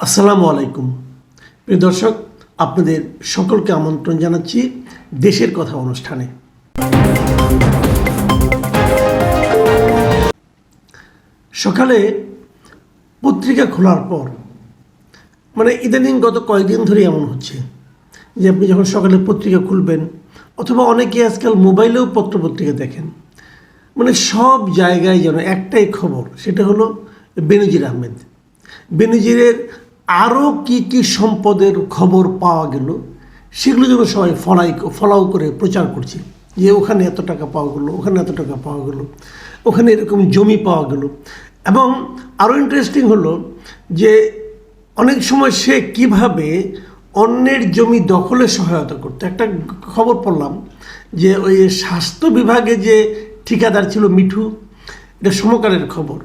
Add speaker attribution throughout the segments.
Speaker 1: আসসালামু আলাইকুম। প্রিয় দর্শক, আপনাদের সকলকে আমন্ত্রণ জানাচ্ছি দেশের কথা অনুষ্ঠানে। সকালে পত্রিকা খোলার পর মানে ইদানিং গত কয়েকদিন ধরে এমন হচ্ছে যে আপনি যখন সকালে পত্রিকা খুলবেন, অথবা অনেকে আজকাল মোবাইলেও পত্রপত্রিকা দেখেন মানে সব জায়গায় যেন একটাই খবর, সেটা হলো বেনজির আহমেদ। বেনজিরের আরও কি কি সম্পদের খবর পাওয়া গেল সেগুলো যেন সবাই ফলাই, ফলাও করে প্রচার করছে। যে ওখানে এত টাকা পাওয়া গেলো, ওখানে এত টাকা পাওয়া গেলো, ওখানে এরকম জমি পাওয়া গেল। এবং আরও ইন্টারেস্টিং হলো যে অনেক সময় সে কীভাবে অন্যের জমি দখলে সহায়তা করতো। একটা খবর পড়লাম যে ওই স্বাস্থ্য বিভাগে যে ঠিকাদার ছিল মিঠু, এটা সমকালের খবর,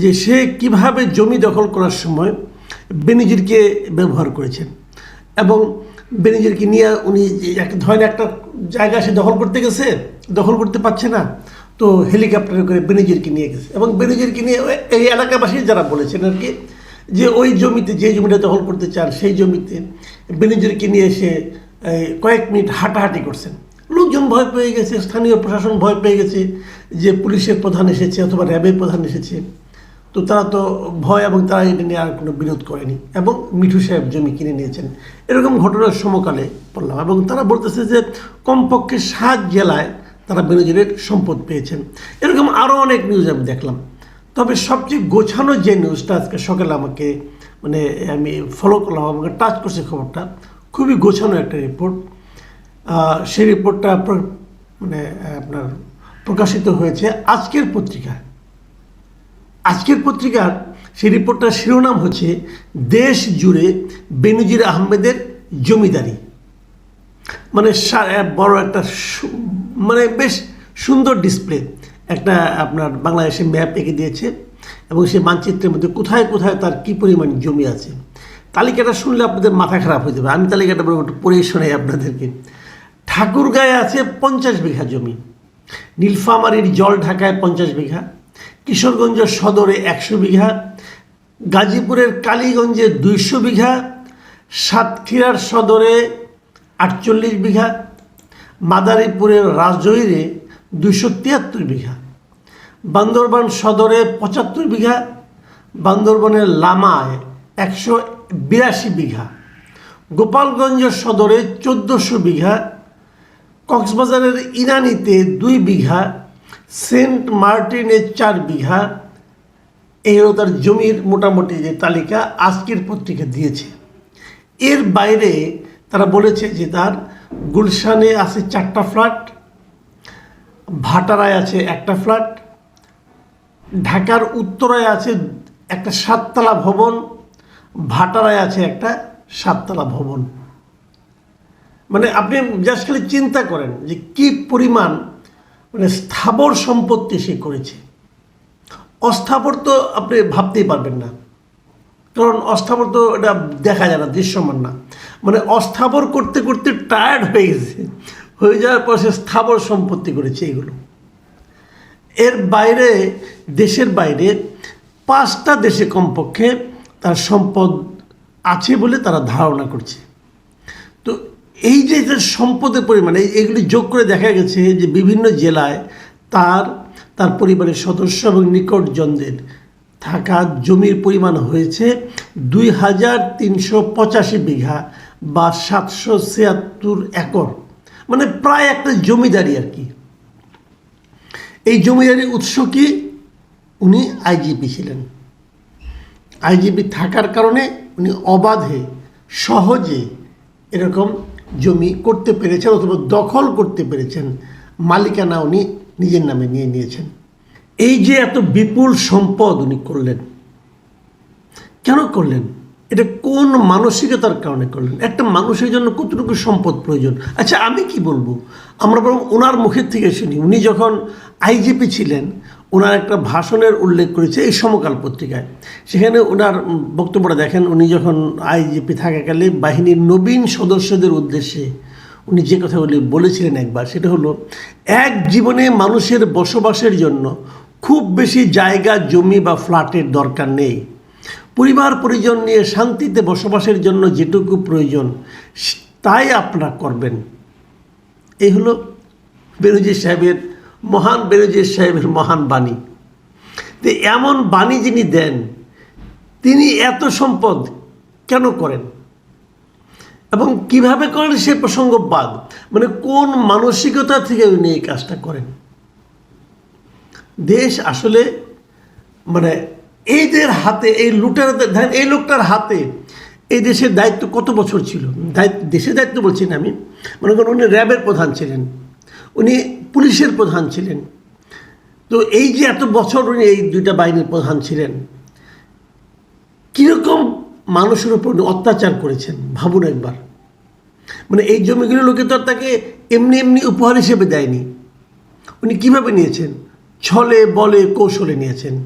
Speaker 1: যে সে কীভাবে জমি দখল করার সময় বেনিজিরকে ব্যবহার করেছেন। এবং বেনিজিরকে নিয়ে উনি যে এক ধরেন একটা জায়গা সে দখল করতে গেছে, দখল করতে পারছে না, তো হেলিকপ্টারে করে বেনিজিরকে নিয়ে গেছে। এবং বেনিজিরকে নিয়ে এই এলাকাবাসী যারা বলেছেন আর কি, যে ওই জমিতে, যে জমিটা দখল করতে চান, সেই জমিতে বেনিজিরকে নিয়ে এসে কয়েক মিনিট হাঁটাহাঁটি করছেন। লোকজন ভয় পেয়ে গেছে, স্থানীয় প্রশাসন ভয় পেয়ে গেছে যে পুলিশের প্রধান এসেছে অথবা র্যাবের প্রধান এসেছে। তো তারা তো ভয় এবং তারা এটা নিয়ে আর কোনো বিরোধ করেনি এবং মিঠু সাহেব জমি কিনে নিয়েছেন। এরকম ঘটনার সমকালে পড়লাম এবং তারা বলতেছে যে কমপক্ষে সাত জেলায় তারা বেনজিরের সম্পদ পেয়েছেন। এরকম আরও অনেক নিউজ আমি দেখলাম। তবে সবচেয়ে গোছানো যে নিউজটা আজকে সকালে আমাকে মানে আমি ফলো করলাম, আমাকে টাচ করছে খবরটা, খুবই গোছানো একটা রিপোর্ট সেই রিপোর্টটা প্র- মানে আপনার প্রকাশিত হয়েছে আজকের পত্রিকায়। আজকের পত্রিকার সেই রিপোর্টটার শিরোনাম হচ্ছে, দেশ জুড়ে বেনজির আহমেদের জমিদারি। মানে বড় একটা মানে বেশ সুন্দর ডিসপ্লে। একটা আপনার বাংলাদেশে ম্যাপ এঁকে দিয়েছে এবং সেই মানচিত্রের মধ্যে কোথায় কোথায় তার কী পরিমাণ জমি আছে। তালিকাটা শুনলে আপনাদের মাথা খারাপ হয়ে যাবে। আমি তালিকাটা পড়ে শোনাই আপনাদেরকে। ঠাকুরগাঁয়ে আছে পঞ্চাশ বিঘা জমি। নীলফামারির জল ঢাকায় পঞ্চাশ বিঘা। কিশোরগঞ্জ সদরে একশো বিঘা, গাজীপুরের কালীগঞ্জে দুইশো বিঘা, সাতক্ষীরার সদরে আটচল্লিশ বিঘা, মাদারীপুরের রাজৈরে দুশো তিয়াত্তর বিঘা, বান্দরবান সদরে পঁচাত্তর বিঘা, বান্দরবানের লামায় একশো বিরাশি বিঘা, গোপালগঞ্জ সদরে চোদ্দোশো বিঘা, কক্সবাজারের ইরানিতে দুই বিঘা সেন্ট মার্টিনের চার বিঘা, এই হলো তার জমির মোটামুটি যে তালিকা আজকের পত্রিকা দিয়েছে। এর বাইরে তারা বলেছে যে তার গুলশানে আছে চারটা ফ্ল্যাট, ভাটারায় আছে একটা ফ্ল্যাট, ঢাকার উত্তরায় আছে একটা সাততলা ভবন, ভাটারায় আছে একটা সাততলা ভবন। মানে আপনি জাস্ট খালি চিন্তা করেন যে কি পরিমাণ মানে স্থাবর সম্পত্তি সে করেছে। অস্থাবর তো আপনি ভাবতেই পারবেন না। কারণ অস্থাবর তো এটা দেখা যায় না, দৃশ্যমান না। মানে অস্থাবর করতে করতে টায়ার্ড হয়ে গেছে। হয়ে যাওয়ার পর সে স্থাবর সম্পত্তি করেছে এগুলো। এর বাইরে, দেশের বাইরে পাঁচটা দেশে কমপক্ষে তার সম্পদ আছে বলে তারা ধারণা করছে। এই যে সম্পদের পরিমাণ এগুলি যোগ করে দেখা গেছে যে বিভিন্ন জেলায় তার তার পরিবারের সদস্য এবং নিকটজনদের থাকা জমির পরিমাণ হয়েছে দুই হাজার তিনশো পঁচাশি বিঘা বা সাতশো ছিয়াত্তর একর। মানে প্রায় একটা জমিদারি আর কি। এই জমিদারির উৎস কি? উনি আইজিপি ছিলেন। আইজিপি থাকার কারণে উনি অবাধে, সহজে এরকম জমি করতে পেরেছেন অথবা দখল করতে পেরেছেন, মালিকানা উনি নিজের নামে নিয়ে নিয়েছেন। এই যে এত বিপুল সম্পদ উনি করলেন, কেন করলেন? এটা কোন মানসিকতার কারণে করলেন? একটা মানুষের জন্য কতটুকু সম্পদ প্রয়োজন? আচ্ছা আমি কি বলব? আমরা বরং ওনার মুখের থেকে শুনি। উনি যখন আইজিপি ছিলেন ওনার একটা ভাষণের উল্লেখ করেছে এই সমকাল পত্রিকায়। সেখানে ওনার বক্তব্যটা দেখেন, উনি যখন আইজিপি থাকাকালে বাহিনীর নবীন সদস্যদের উদ্দেশ্যে উনি যে কথাগুলি বলেছিলেন একবার, সেটা হলো, এক জীবনে মানুষের বসবাসের জন্য খুব বেশি জায়গা, জমি বা ফ্ল্যাটের দরকার নেই। পরিবার, পরিজন নিয়ে শান্তিতে বসবাসের জন্য যেটুকু প্রয়োজন, তাই আপনারা করবেন। এই হলো বেরুজির সাহেবের মহান বেরুজির সাহেবের মহান বাণী। তো এমন বাণী যিনি দেন, তিনি এত সম্পদ কেন করেন? এবং কীভাবে করেন সে প্রসঙ্গ বাদ? মানে কোন মানসিকতা থেকে উনি এই কাজটা করেন? দেশ আসলে মানে এইদের হাতে, এই লুটার দেখেন এই লোকটার হাতে এই দেশের দায়িত্ব কত বছর ছিল? দায়িত্ব, দেশের দায়িত্ব বলছি না আমি। মনে করুন উনি র্যাবের প্রধান ছিলেন। উনি পুলিশের প্রধান ছিলেন। তো এই যে এত বছর উনি এই দুইটা বাহিনীর প্রধান ছিলেন, কীরকম মানুষের উপর অত্যাচার করেছেন, ভাবুন একবার। মানে এই জমিগুলো লোকে তো তাকে এমনি এমনি উপহার হিসেবে দেয়নি। উনি কীভাবে নিয়েছেন? ছলে, বলে, কৌশলে নিয়েছেন।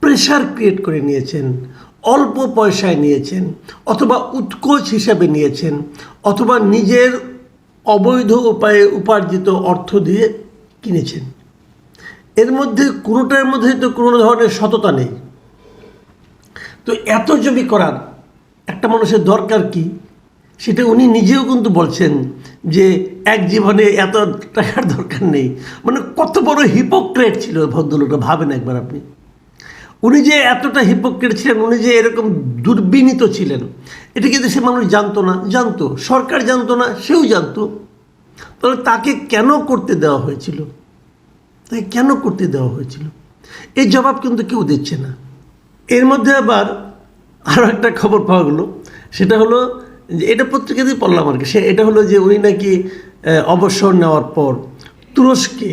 Speaker 1: প্রেশার ক্রিয়েট করে নিয়েছেন। অল্প পয়সায় নিয়েছেন। অথবা উৎকোচ হিসাবে নিয়েছেন। অথবা নিজের অবৈধ উপায়ে উপার্জিত অর্থ দিয়ে কিনেছেন। এর মধ্যে কোনোটার মধ্যে তো কোনো ধরনের সততা নেই। তো এত জমি করার একটা মানুষের দরকার কি? সেটা উনি নিজেও কিন্তু বলছেন যে এক জীবনে এত টাকার দরকার নেই। মানে কত বড় হিপোক্রেট ছিল ভদ্রলোকটা, ভাবেন একবার আপনি। উনি যে এতটা হিপোক্রেট ছিলেন, উনি যে এরকম দুর্বিনীত ছিলেন, এটা কি দেশের মানুষ জানতো না। জানতো, সরকার জানতো না, সেও জানতো। তাহলে তাকে কেন করতে দেওয়া হয়েছিল? তাকে কেন করতে দেওয়া হয়েছিল? এই জবাব কিন্তু কেউ দিচ্ছে না। এর মধ্যে আবার আরও একটা খবর পাওয়া গেলো, সেটা হলো যে এটা পত্রিকাতেই পড়লাম আর কি। সে, এটা হলো যে উনি নাকি অবসর নেওয়ার পর তুরস্কে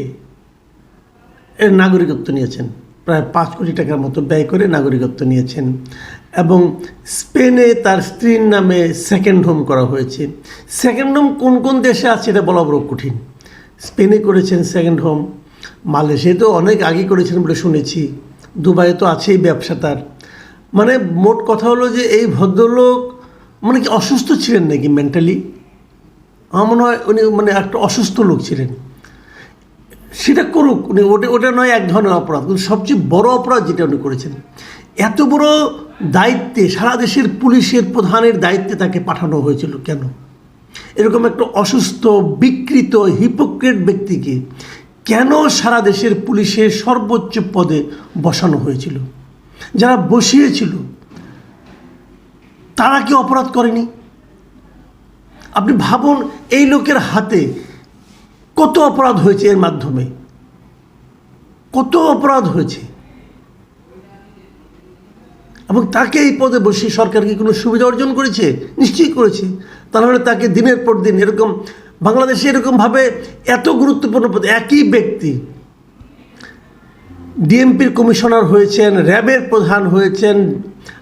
Speaker 1: এর নাগরিকত্ব নিয়েছেন। প্রায় পাঁচ কোটি টাকার মতো ব্যয় করে নাগরিকত্ব নিয়েছেন। এবং স্পেনে তার স্ত্রীর নামে সেকেন্ড হোম করা হয়েছে। সেকেন্ড হোম কোন কোন দেশে আছে এটা বলা বড় কঠিন। স্পেনে করেছেন সেকেন্ড হোম মালয়েশিয়াতেও অনেক আগে করেছেন বলে শুনেছি। দুবাইয়ে তো আছেই ব্যবসা তার। মানে মোট কথা হলো যে এই ভদ্রলোক মানে কি অসুস্থ ছিলেন নাকি মেন্টালি আমার মনে হয় উনি মানে একটা অসুস্থ লোক ছিলেন। সেটা করুক, উনি ওটা ওটা নয় এক ধরনের অপরাধ, কিন্তু সবচেয়ে বড় অপরাধ যেটা উনি করেছেন, এত বড় দায়িত্বে সারা দেশের পুলিশের প্রধানের দায়িত্বে তাকে পাঠানো হয়েছিল কেন? এরকম একটা অসুস্থ, বিকৃত হিপোক্রেট ব্যক্তিকে কেন সারা দেশের পুলিশের সর্বোচ্চ পদে বসানো হয়েছিল? যারা বসিয়েছিল, তারা কি অপরাধ করেনি? আপনি ভাবুন, এই লোকের হাতে কত অপরাধ হয়েছে এর মাধ্যমে? কত অপরাধ হয়েছে? এবং তাকে এই পদে বসে সরকার কি কোনো সুবিধা অর্জন করেছে? নিশ্চয়ই করেছে। তা নাহলে তাকে দিনের পর দিন এরকম বাংলাদেশে এরকমভাবে এত গুরুত্বপূর্ণ পদ, একই ব্যক্তি। ডিএমপির কমিশনার হয়েছেন, র্যাবের প্রধান হয়েছেন,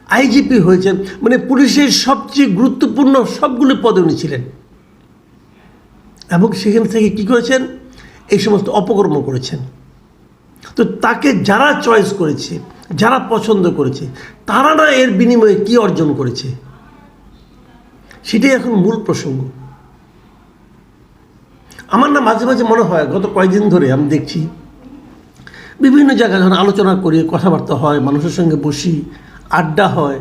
Speaker 1: আইজিপি হয়েছেন মানে পুলিশের সবচেয়ে গুরুত্বপূর্ণ সবগুলো পদে উনি ছিলেন। এবং সেখান থেকে কি করেছেন? এই সমস্ত অপকর্ম করেছেন। তো তাকে যারা চয়েস করেছে, যারা পছন্দ করেছে, তারা না এর বিনিময়ে কি অর্জন করেছে? সেটাই এখন মূল প্রসঙ্গ। আমার না মাঝে মাঝে মনে হয়, গত কয়েকদিন ধরে আমি দেখছি, বিভিন্ন জায়গায় যখন আলোচনা করি, কথাবার্তা হয়, মানুষের সঙ্গে বসি, আড্ডা হয়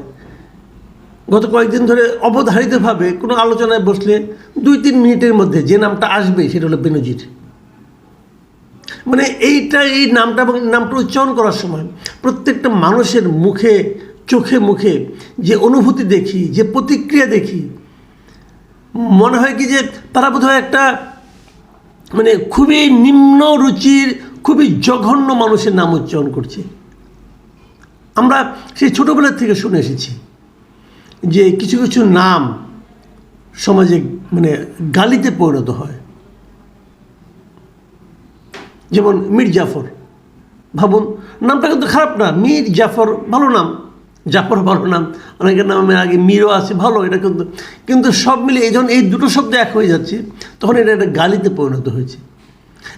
Speaker 1: গত কয়েকদিন ধরে অবধারিতভাবে কোনো আলোচনায় বসলে দুই তিন মিনিটের মধ্যে যে নামটা আসবে সেটা হলো বেনজির মানে এইটা, এই নামটা এবং নামটা উচ্চারণ করার সময় প্রত্যেকটা মানুষের মুখে, চোখে মুখে যে অনুভূতি দেখি, যে প্রতিক্রিয়া দেখি, মনে হয় কি যে তারা বোধহয় একটা মানে খুবই নিম্ন রুচির, খুবই জঘন্য মানুষের নাম উচ্চারণ করছে। আমরা সেই ছোটোবেলার থেকে শুনে এসেছি। যে কিছু কিছু নাম সমাজে মানে গালিতে পরিণত হয়। যেমন মীর জাফর। ভাবুন, নামটা কিন্তু খারাপ না। মীর জাফর ভালো নাম, জাফর ভালো নাম। অনেকের নামে আগে মীরও আছে, ভালো, এটা কিন্তু। কিন্তু সব মিলে এই যখন এই দুটো শব্দ এক হয়ে যাচ্ছে, তখন এটা একটা গালিতে পরিণত হয়েছে।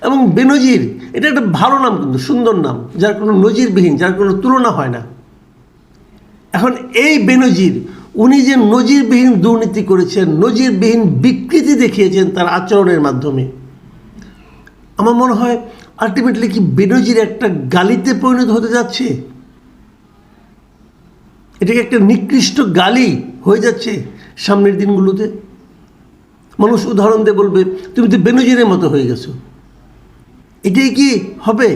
Speaker 1: এবং বেনজির, এটা একটা ভালো নাম কিন্তু, সুন্দর নাম, যার কোনো নজিরবিহীন, যার কোনো তুলনা হয় না। এখন এই বেনজির উনি যে নজিরবিহীন দুর্নীতি করেছেন, নজিরবিহীন বিকৃতি দেখিয়েছেন তার আচরণের মাধ্যমে। আমার মনে হয় আলটিমেটলি কি বেনজির একটা গালিতে পরিণত হতে যাচ্ছে? এটাকে একটা নিকৃষ্ট গালি হয়ে যাচ্ছে সামনের দিনগুলোতে। মানুষ উদাহরণ দিয়ে বলবে, তুমি তো বেনজিরের মতো হয়ে গেছো। এটাই কি হবে?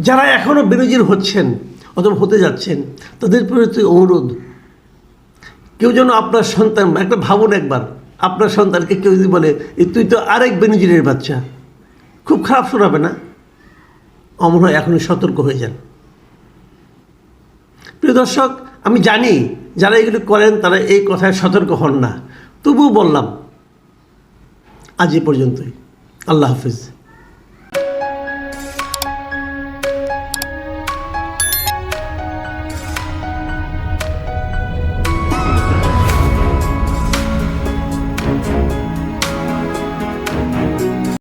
Speaker 1: যারা এখনও বেনজির হচ্ছেন অথবা হতে যাচ্ছেন, তাদের প্রতি অনুরোধ। কেউ যেন আপনার সন্তান, একটা ভাবুন একবার, আপনার সন্তানকে কেউ যদি বলে, "এ তুই তো আরেক বেনজিরের বাচ্চা। খুব খারাপ শোনাবে না? অমন হয়, এখনই সতর্ক হয়ে যান। প্রিয় দর্শক, আমি জানি যারা এগুলো করেন, তারা এই কথায় সতর্ক হন না। তবুও বললাম, আজ এ পর্যন্তই। আল্লাহ হাফিজ।